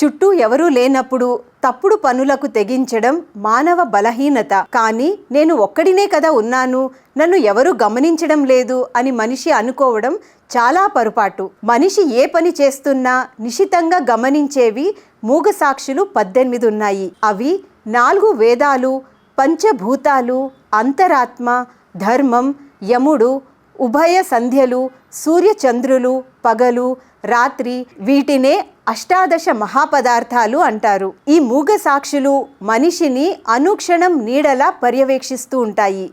చుట్టూ ఎవరూ లేనప్పుడు తప్పుడు పనులకు తెగించడం మానవ బలహీనత. కానీ నేను ఒక్కడినే కదా ఉన్నాను నన్ను ఎవరూ గమనించడం లేదు అని మనిషి అనుకోవడం చాలా పొరపాటు. మనిషి ఏ పని చేస్తున్నా నిశితంగా గమనించేవి మూగ సాక్షులు పద్దెనిమిది ఉన్నాయి. అవి నాలుగు వేదాలు పంచభూతాలు అంతరాత్మ ధర్మం యముడు ఉభయ సంధ్యలు సూర్యచంద్రులు పగలు రాత్రి వీటినే అష్టాదశ మహాపదార్థాలు అంటారు. ఈ మూగ సాక్షులు మనిషిని అనుక్షణం నీడలా పర్యవేక్షిస్తూ ఉంటాయి.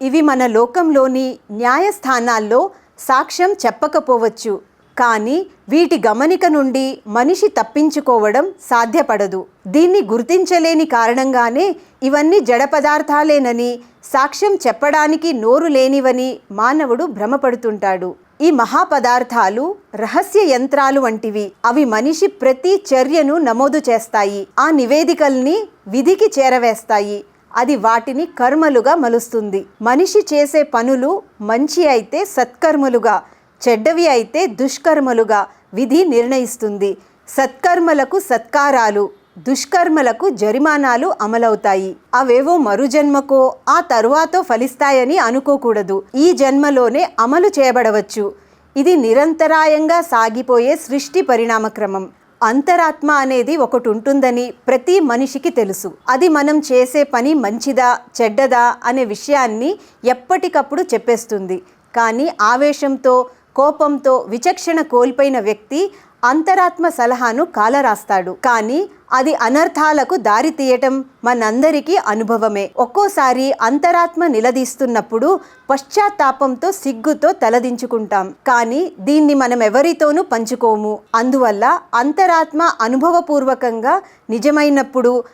ఇవి మన లోకంలోని న్యాయస్థానాల్లో సాక్ష్యం చెప్పకపోవచ్చు. కానీ వీటి గమనిక నుండి మనిషి తప్పించుకోవడం సాధ్యపడదు. దీన్ని గుర్తించలేని కారణంగానే ఇవన్నీ జడ పదార్థాలేనని సాక్ష్యం చెప్పడానికి నోరు లేనివని మానవుడు భ్రమపడుతుంటాడు. ఈ మహాపదార్థాలు రహస్య యంత్రాలు వంటివి. అవి మనిషి ప్రతి చర్యను నమోదు చేస్తాయి. ఆ నివేదికల్ని విధికి చేరవేస్తాయి. అది వాటిని కర్మలుగా మలుస్తుంది. మనిషి చేసే పనులు మంచి అయితే సత్కర్మలుగా చెడ్డవి అయితే దుష్కర్మలుగా విధి నిర్ణయిస్తుంది. సత్కర్మలకు సత్కారాలు. దుష్కర్మలకు జరిమానాలు అమలవుతాయి. అవేవో మరుజన్మకో ఆ తరువాతో ఫలిస్తాయని అనుకోకూడదు. ఈ జన్మలోనే అమలు చేయబడవచ్చు. ఇది నిరంతరాయంగా సాగిపోయే సృష్టి పరిణామక్రమం. అంతరాత్మ అనేది ఒకటి ఉంటుందని ప్రతి మనిషికి తెలుసు. అది మనం చేసే పని మంచిదా చెడ్డదా అనే విషయాన్ని ఎప్పటికప్పుడు చెప్పేస్తుంది. కానీ ఆవేశంతో కోపంతో విచక్షణ కోల్పోయిన వ్యక్తి అంతరాత్మ సలహాను కాలరాస్తాడు. కానీ అది అనర్థాలకు దారి తీయటం మనందరికీ అనుభవమే. ఒక్కోసారి అంతరాత్మ నిలదీస్తున్నప్పుడు పశ్చాత్తాపంతో సిగ్గుతో తలదించుకుంటాం. కానీ దీన్ని మనం ఎవరితోనూ పంచుకోము. అందువల్ల అంతరాత్మ అనుభవపూర్వకంగా నిజమైనప్పుడు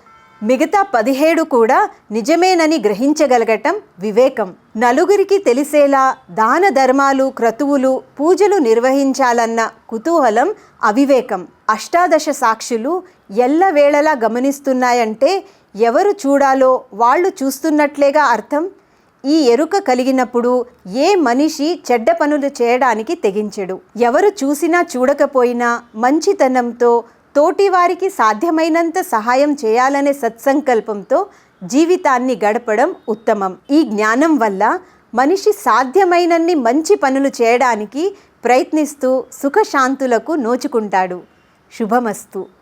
మిగతా పదిహేడు కూడా నిజమేనని గ్రహించగలగటం వివేకం. నలుగురికి తెలిసేలా దాన ధర్మాలు క్రతువులు పూజలు నిర్వహించాలన్న కుతూహలం అవివేకం. అష్టాదశ సాక్షులు ఎల్లవేళలా గమనిస్తున్నాయంటే ఎవరు చూడాలో వాళ్ళు చూస్తున్నట్లేగా అర్థం? ఈ ఎరుక కలిగినప్పుడు ఏ మనిషి చెడ్డ పనులు చేయడానికి తెగించడు? ఎవరు చూసినా చూడకపోయినా మంచితనంతో తోటివారికి సాధ్యమైనంత సహాయం చేయాలనే సత్సంకల్పంతో జీవితాన్ని గడపడం ఉత్తమం. ఈ జ్ఞానం వల్ల మనిషి సాధ్యమైనన్ని మంచి పనులు చేయడానికి ప్రయత్నిస్తూ సుఖశాంతులకు నోచుకుంటాడు. శుభమస్తు.